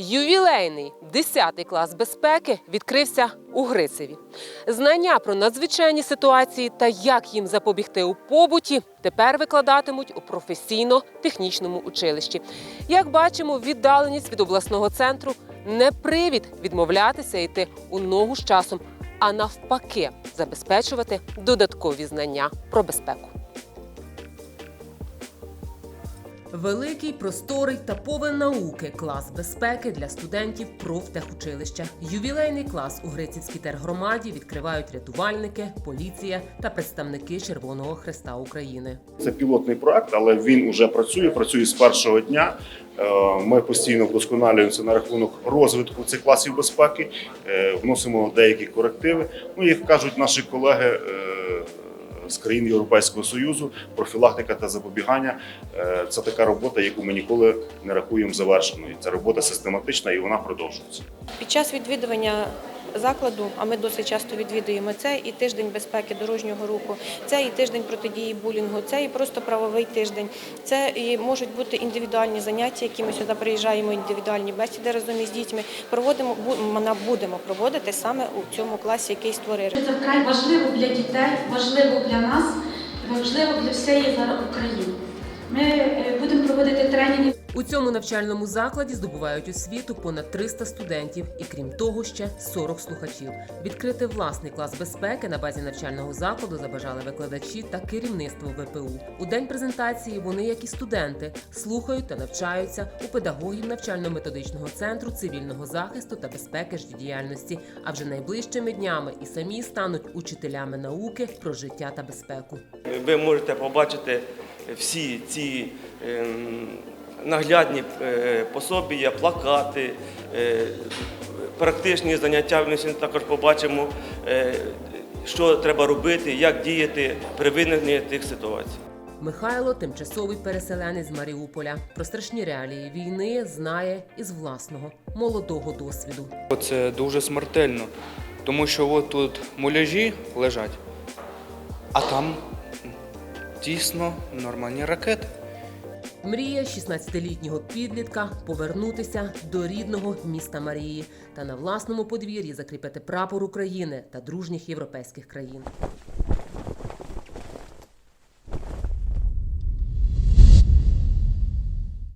Ювілейний 10 клас безпеки відкрився у Грицеві. Знання про надзвичайні ситуації та як їм запобігти у побуті тепер викладатимуть у професійно-технічному училищі. Як бачимо, віддаленість від обласного центру не привід відмовлятися йти у ногу з часом, а навпаки, забезпечувати додаткові знання про безпеку. Великий, просторий та повен науки клас безпеки для студентів профтехучилища. Ювілейний клас у Грицівській тергромаді відкривають рятувальники, поліція та представники Червоного Хреста України. Це пілотний проект, але він вже працює. Працює з першого дня. Е, Ми постійно вдосконалюємося на рахунок розвитку цих класів безпеки, е, вносимо деякі корективи. Ну, як кажуть наші колеги е, з країн Європейського Союзу, профілактика та запобігання е, це така робота, яку ми ніколи не рахуємо завершеною. Це робота систематична і вона продовжується. Під час відвідування закладу, а ми досить часто відвідуємо це і тиждень безпеки дорожнього руху, це і тиждень протидії булінгу, це і просто правовий тиждень. Це і можуть бути індивідуальні заняття, які ми сюди приїжджаємо, індивідуальні бесіди разом із дітьми. Проводимо ми будемо проводити саме у цьому класі, який створили. Це вкрай важливо для дітей, важливо для нас, важливо для всієї України. Ми тренінги. У цьому навчальному закладі здобувають освіту понад 300 студентів і крім того, ще 40 слухачів. Відкрити власний клас безпеки на базі навчального закладу забажали викладачі та керівництво ВПУ. У день презентації вони, як і студенти, слухають та навчаються у педагогів навчально-методичного центру цивільного захисту та безпеки життєдіяльності. А вже найближчими днями і самі стануть учителями науки про життя та безпеку. Ви можете побачити всі ці ем, наглядні е, пособія, плакати, е, практичні заняття. Ми сьогодні також побачимо, е, що треба робити, як діяти при виникненні тих ситуацій. Михайло, тимчасовий переселенець з Маріуполя, про страшні реалії війни знає із власного молодого досвіду. Це дуже смертельно, тому що от тут муляжі лежать, а там дійсно нормальні ракети. Мрія 16-літнього підлітка повернутися до рідного міста Марії та на власному подвір'ї закріпити прапор України та дружніх європейських країн.